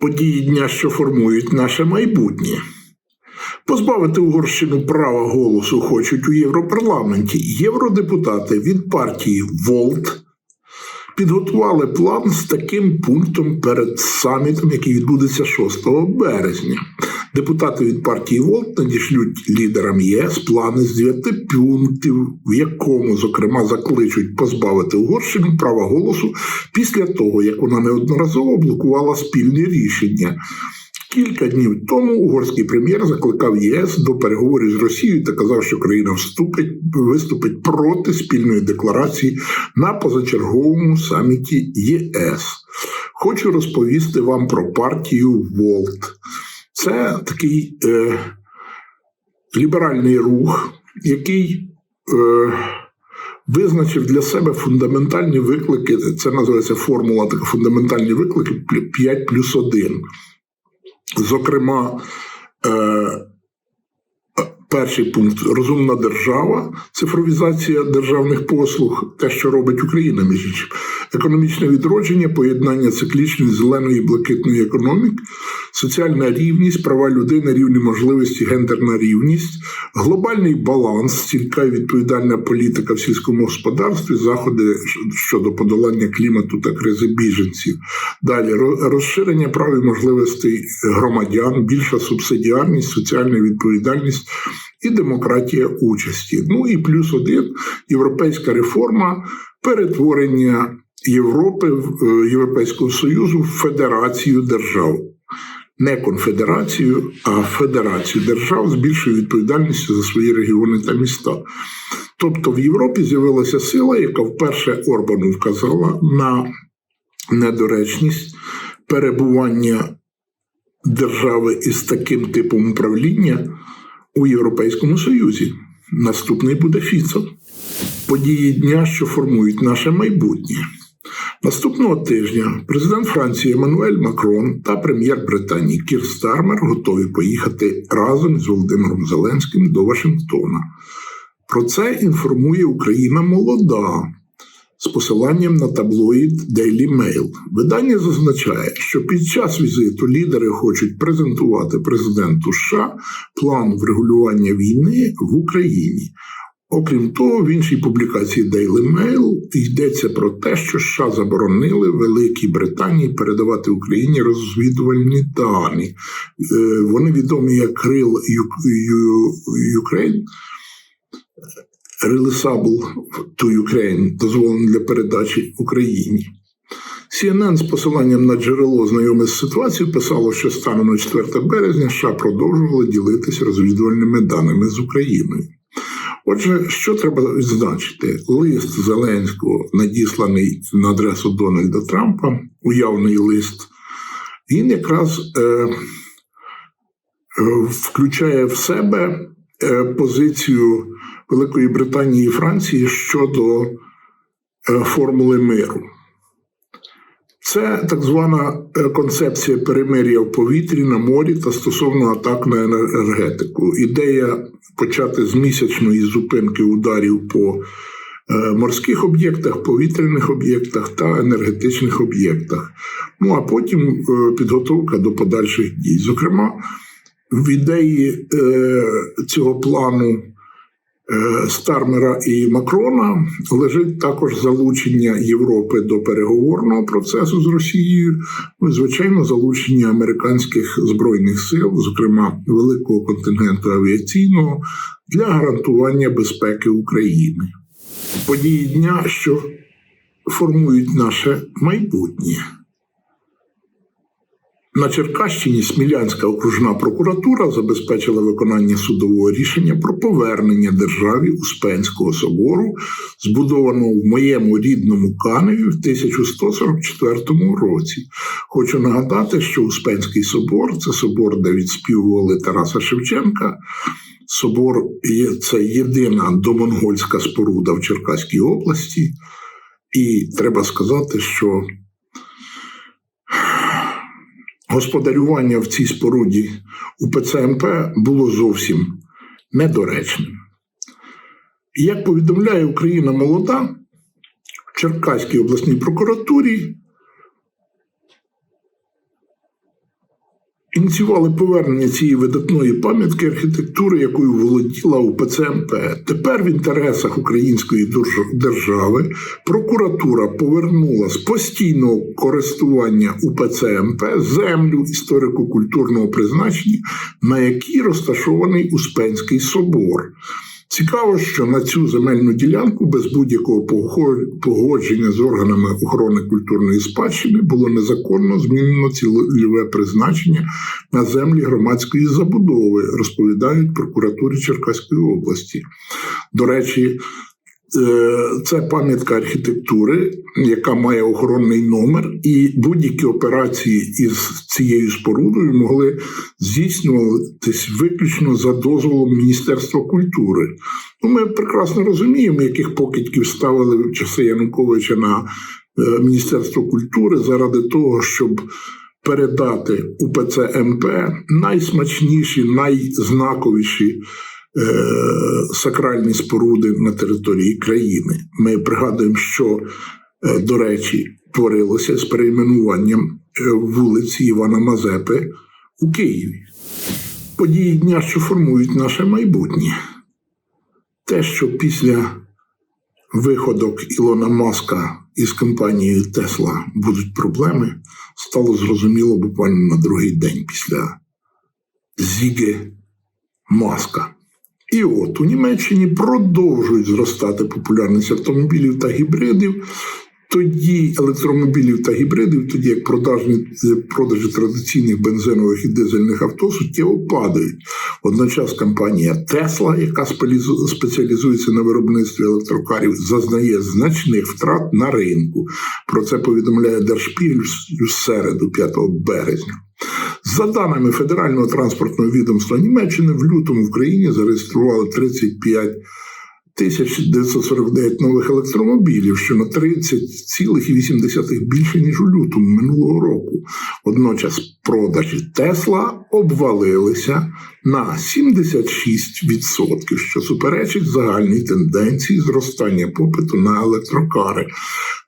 Події дня, що формують наше майбутнє. Позбавити Угорщину права голосу хочуть у Європарламенті. Євродепутати від партії Волт підготували план з таким пунктом перед самітом, який відбудеться 6 березня. Депутати від партії Волт надішлють лідерам ЄС плани з дев'яти пунктів, в якому, зокрема, закличуть позбавити Угорщину права голосу після того, як вона неодноразово блокувала спільні рішення. Кілька днів тому угорський прем'єр закликав ЄС до переговорів з Росією та казав, що країна вступить виступить проти спільної декларації на позачерговому саміті ЄС. Хочу розповісти вам про партію Волт. Це такий е, ліберальний рух, який е, визначив для себе фундаментальні виклики. Це називається формула така фундаментальні виклики 5 плюс 1. Зокрема, е, перший пункт розумна держава, цифровізація державних послуг, те, що робить Україна, між іншим, економічне відродження, поєднання циклічної зеленої і блакитної економік, соціальна рівність, права людини, рівні можливості, гендерна рівність, глобальний баланс, стілька і відповідальна політика в сільському господарстві, заходи щодо подолання клімату та кризи біженців. Далі розширення прав і можливостей громадян, більша субсидіарність, соціальна відповідальність і демократія участі. Ну і плюс один європейська реформа, перетворення Європи Європейського Союзу в федерацію держав. Не конфедерацію, а федерацію держав з більшою відповідальністю за свої регіони та міста. Тобто в Європі з'явилася сила, яка вперше Орбану вказала на недоречність перебування держави із таким типом управління у Європейському Союзі. Наступний буде Фіцо. Події дня, що формують наше майбутнє. Наступного тижня президент Франції Еммануель Макрон та прем'єр Британії Кір Стармер готові поїхати разом з Володимиром Зеленським до Вашингтона. Про це інформує Україна молода з посиланням на таблоїд Daily Mail. Видання зазначає, що під час візиту лідери хочуть презентувати президенту США план врегулювання війни в Україні. Окрім того, в іншій публікації Daily Mail йдеться про те, що США заборонили Великій Британії передавати Україні розвідувальні дані. Вони відомі як Крил Ukraine, Releasable to Ukraine, дозволені для передачі Україні. CNN з посиланням на джерело знайоме з ситуацією писало, що станом на 4 березня США продовжували ділитися розвідувальними даними з Україною. Отже, що треба відзначити? Лист Зеленського, надісланий на адресу Дональда Трампа, уявний лист, він якраз е, е, включає в себе позицію Великої Британії і Франції щодо е, формули миру. Це так звана концепція перемир'я в повітрі на морі та стосовно атак на енергетику. Ідея почати з місячної зупинки ударів по морських об'єктах, повітряних об'єктах та енергетичних об'єктах. Ну а потім підготовка до подальших дій. Зокрема, в ідеї цього плану. Стармера і Макрона лежить також залучення Європи до переговорного процесу з Росією, ну, звичайно, залучення американських збройних сил, зокрема великого контингенту авіаційного, для гарантування безпеки України. Події дня, що формують наше майбутнє. На Черкащині Смілянська окружна прокуратура забезпечила виконання судового рішення про повернення державі Успенського собору, збудованого в моєму рідному Каневі в 1144 році. Хочу нагадати, що Успенський собор це собор, де відспівували Тараса Шевченка. Собор це єдина домонгольська споруда в Черкаській області, і треба сказати, що господарювання в цій споруді у ПЦМП було зовсім недоречним. Як повідомляє Україна молода, в Черкаській обласній прокуратурі ініціювали повернення цієї видатної пам'ятки архітектури, якою володіла УПЦ МП. Тепер в інтересах української держ- держави прокуратура повернула з постійного користування УПЦ МП землю історико-культурного призначення, на якій розташований Успенський собор. Цікаво, що на цю земельну ділянку без будь-якого погодження з органами охорони культурної спадщини було незаконно змінено цільове призначення на землі громадської забудови, розповідають прокуратурі Черкаської області. До речі, це пам'ятка архітектури, яка має охоронний номер, і будь-які операції із цією спорудою могли здійснюватись виключно за дозволом Міністерства культури. Ну, ми прекрасно розуміємо, яких покидьків ставили в часи Януковича на е, Міністерство культури заради того, щоб передати УПЦ МП найсмачніші, найзнаковіші е, сакральні споруди на території країни. Ми пригадуємо, що, е, до речі, творилося з перейменуванням е, вулиці Івана Мазепи у Києві. Події дня, що формують наше майбутнє. Те, що після виходок Ілона Маска із компанією Тесла будуть проблеми, стало зрозуміло буквально на другий день після зіги Маска. І от у Німеччині продовжують зростати популярність автомобілів та гібридів. Тоді електромобілів та гібридів, тоді як продажні, продажі традиційних бензинових і дизельних авто суттєво падають. Водночас компанія Tesla, яка спеціалізується на виробництві електрокарів, зазнає значних втрат на ринку. Про це повідомляє Держпіль в середу, 5 березня. За даними Федерального транспортного відомства Німеччини, в лютому в країні зареєстрували 35 1949 нових електромобілів, що на 30,8 більше, ніж у лютому минулого року. Водночас продажі Тесла обвалилися на 76%, що суперечить загальній тенденції зростання попиту на електрокари.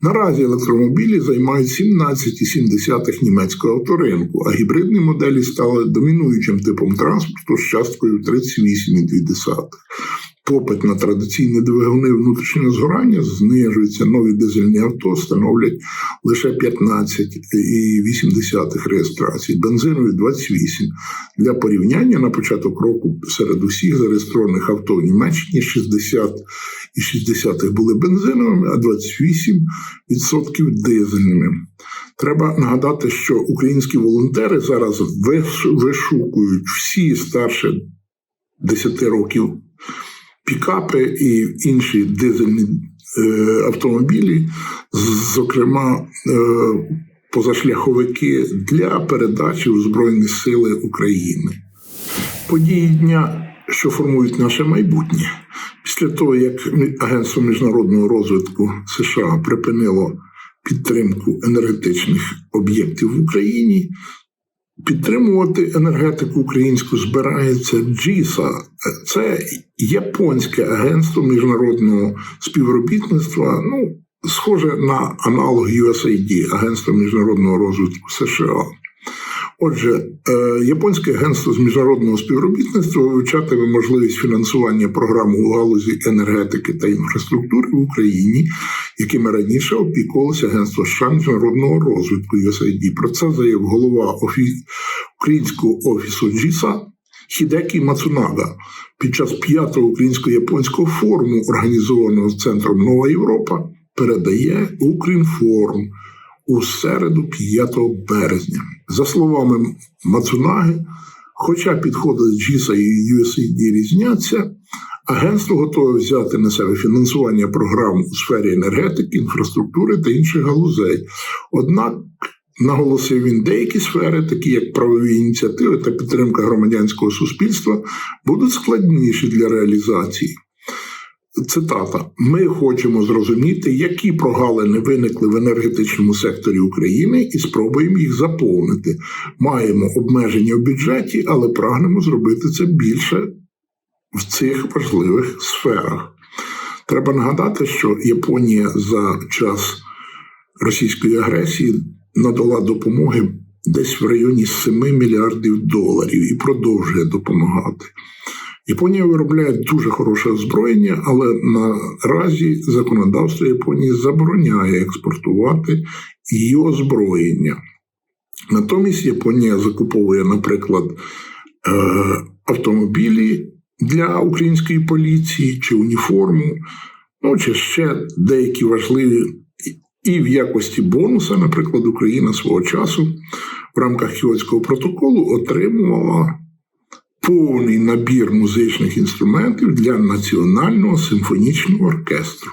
Наразі електромобілі займають 17,7 німецького авторинку, а гібридні моделі стали домінуючим типом транспорту з часткою 38,2. Попит на традиційні двигуни внутрішнього згорання знижується. Нові дизельні авто становлять лише 15,8 реєстрацій, бензинові 28. Для порівняння на початок року серед усіх зареєстрованих авто в Німеччині 60 і 60 були бензиновими, а 28% дизельними. Треба нагадати, що українські волонтери зараз вишукують всі старше 10 років пікапи і інші дизельні е, автомобілі, зокрема е, позашляховики для передачі у Збройні Сили України. Події дня, що формують наше майбутнє. Після того, як Агентство міжнародного розвитку США припинило підтримку енергетичних об'єктів в Україні, Підтримувати енергетику українську збирається GISA. Це японське агентство міжнародного співробітництва. Ну, схоже на аналог USAID, Агентство міжнародного розвитку США. Отже, е, японське агентство з міжнародного співробітництва вивчатиме можливість фінансування програм у галузі енергетики та інфраструктури в Україні, якими раніше опікувалося агентство США міжнародного розвитку USAID. Про це заявив голова офі... українського офісу GISA Хідекі Мацунага під час п'ятого українсько-японського форуму, організованого центром Нова Європа, передає Укрінформ у середу 5 березня. За словами Мацунаги, хоча підходи GISA і USAID різняться, агентство готове взяти на себе фінансування програм у сфері енергетики, інфраструктури та інших галузей. Однак, наголосив він, деякі сфери, такі як правові ініціативи та підтримка громадянського суспільства, будуть складніші для реалізації. Цитата: Ми хочемо зрозуміти, які прогалини виникли в енергетичному секторі України, і спробуємо їх заповнити. Маємо обмеження в бюджеті, але прагнемо зробити це більше в цих важливих сферах. Треба нагадати, що Японія за час російської агресії надала допомоги десь в районі 7 мільярдів доларів і продовжує допомагати. Японія виробляє дуже хороше озброєння, але наразі законодавство Японії забороняє експортувати її озброєння. Натомість Японія закуповує, наприклад, е, автомобілі для української поліції чи уніформу, ну чи ще деякі важливі і в якості бонуса, наприклад, Україна свого часу в рамках Кіотського протоколу отримувала повний набір музичних інструментів для національного симфонічного оркестру.